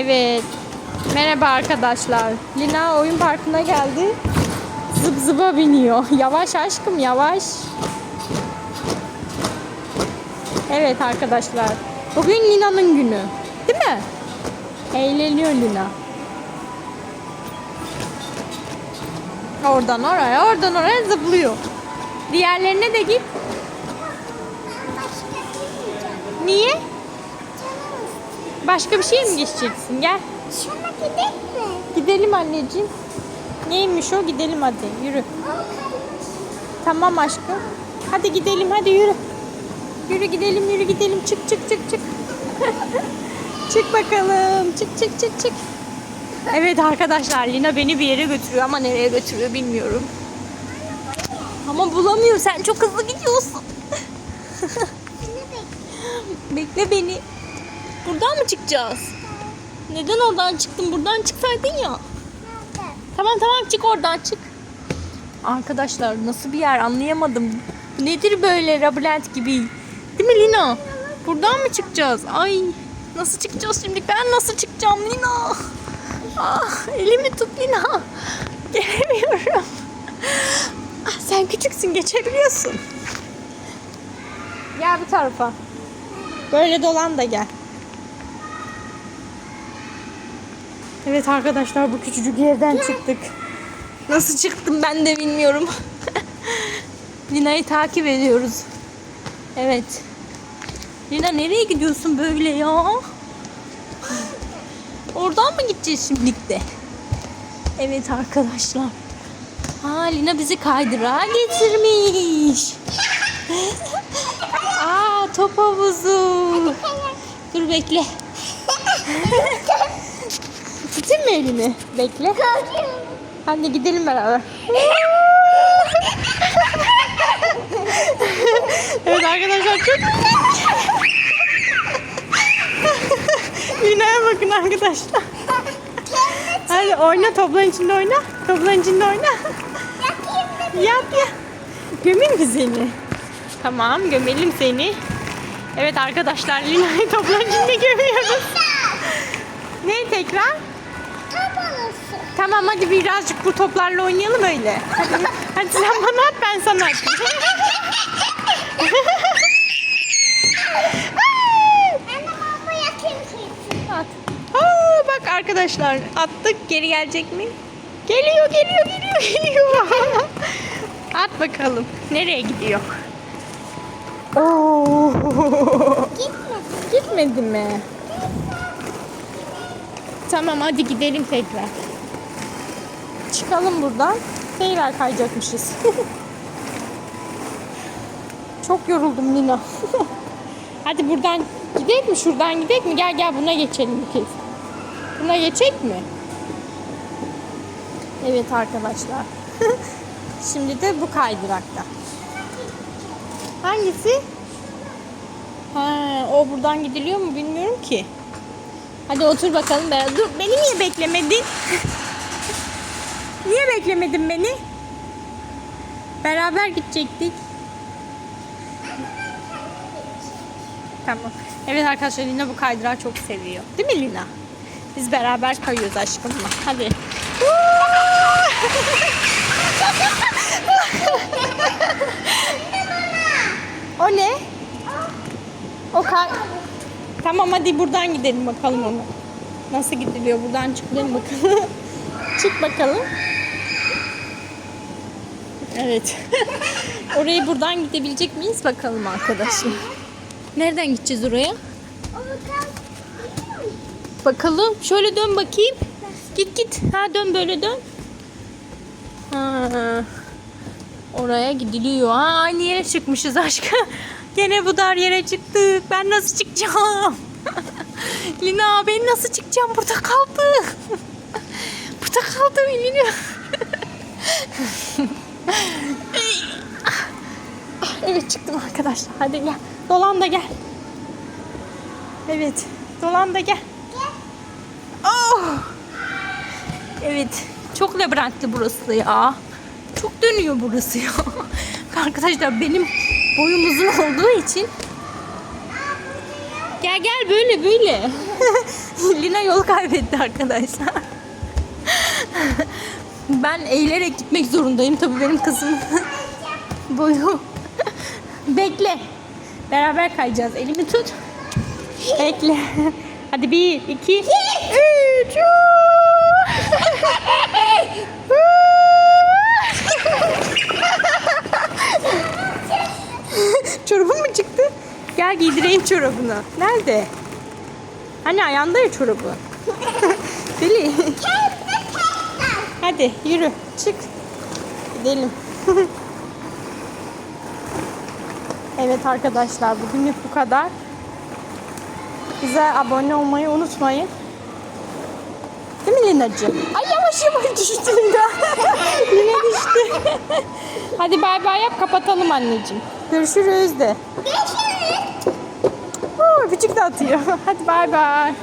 Evet. Merhaba arkadaşlar. Lina oyun parkına geldi. Zıp zıba biniyor. Yavaş aşkım yavaş. Evet arkadaşlar. Bugün Lina'nın günü. Değil mi? Eğleniyor Lina. Oradan oraya, oradan oraya zıplıyor. Diğerlerine de git. Niye? Başka bir şey mi geçeceksin? Gel. Şuna gidelim mi? Gidelim anneciğim. Neymiş o? Gidelim hadi. Yürü. Tamam aşkım. Hadi gidelim hadi yürü. Yürü gidelim yürü gidelim. Çık çık çık çık. çık bakalım. Çık çık çık çık. Evet arkadaşlar Lina beni bir yere götürüyor ama nereye götürüyor bilmiyorum. Ama bulamıyor. Sen çok hızlı gidiyorsun. Bekle beni. Buradan mı çıkacağız? Neden oradan çıktın? Buradan çıksaydın ya. Tamam tamam çık oradan çık. Arkadaşlar nasıl bir yer anlayamadım. Nedir böyle labirent gibi? Değil mi Lina? Buradan mı çıkacağız? Ay nasıl çıkacağız şimdi? Ben nasıl çıkacağım Lina? Ah elimi tut Lina. Gelemiyorum. Ah, sen küçüksün geçebiliyorsun. Gel bu tarafa. Böyle dolan da gel. Evet arkadaşlar bu küçücük yerden çıktık. Nasıl çıktım ben de bilmiyorum. Lina'yı takip ediyoruz. Evet. Lina nereye gidiyorsun böyle ya? Oradan mı gideceğiz şimdilikte? Evet arkadaşlar. Ha Lina bizi kaydırağa getirmiş. Aa top havuzu. Dur bekle. Tutayım mı elini? Bekle. Hadi gidelim beraber. evet arkadaşlar çok Lina'ya bakın arkadaşlar. Hadi oyna topların içinde oyna. Topların içinde oyna. Yap ya. Gömeyim mi seni? Tamam gömelim seni. Evet arkadaşlar Lina'yı topların içinde gömüyoruz. Ne tekrar? Tamam hadi birazcık bu toplarla oynayalım öyle. Hadi, hadi sen bana at ben sana atayım. At. Aa, bak arkadaşlar attık geri gelecek mi? Geliyor geliyor geliyor geliyor. At bakalım nereye gidiyor? Oo. Gitmedi mi? Tamam hadi gidelim tekrar. Çıkalım buradan. Tekrar kayacakmışız. Çok yoruldum Lina. hadi buradan gidelim mi? Şuradan gidelim mi? Gel gel buna geçelim bir kez. Buna geçecek mi? Evet arkadaşlar. Şimdi de bu kaydırakta. Hangisi? Ha, o buradan gidiliyor mu bilmiyorum ki. Hadi otur bakalım. Ben... Dur beni niye beklemedin? niye beklemedin beni? Beraber gidecektik. Tamam. Evet arkadaşlar Lina bu kaydırağı çok seviyor. Değil mi Lina? Biz beraber kayıyoruz aşkımla. Hadi. o ne? O kay... Tamam hadi buradan gidelim bakalım onu. Nasıl gidiliyor? Buradan çıkalım bakalım. Çık bakalım. Evet. Orayı buradan gidebilecek miyiz bakalım arkadaşlar. Nereden gideceğiz oraya? Bakalım. Şöyle dön bakayım. Git git. Ha dön böyle dön. Ha. Oraya gidiliyor. Ha, aynı yere çıkmışız aşkım. Gene bu dar yere çıktık. Ben nasıl çıkacağım? Lina ben nasıl çıkacağım? Burada kaldı. Burada kaldı Lina. Evet çıktım arkadaşlar. Hadi gel. Dolan da gel. Evet. Dolan da gel. Oh. Evet. Çok labirentli burası ya. Çok dönüyor burası ya. Arkadaşlar benim boyum uzun olduğu için Gel gel böyle böyle. Lina yol kaybetti arkadaşlar. ben eğilerek gitmek zorundayım tabii benim kızım boyu. Bekle. Beraber kayacağız. Elimi tut. Bekle. Hadi bir, iki, üç. Gel giydireyim çorabını. Nerede? Hani ayağında ya çorabı. Deli. Hadi yürü çık. Gidelim. evet arkadaşlar bugünlük bu kadar. Bize abone olmayı unutmayın. Değil mi Lina'cığım? Ay yavaş yavaş düştü Lina. Lina düştü. Hadi bay bay yap kapatalım anneciğim. Görüşürüz de. Görüşürüz. Öpücük de atıyor. Hadi bay bay.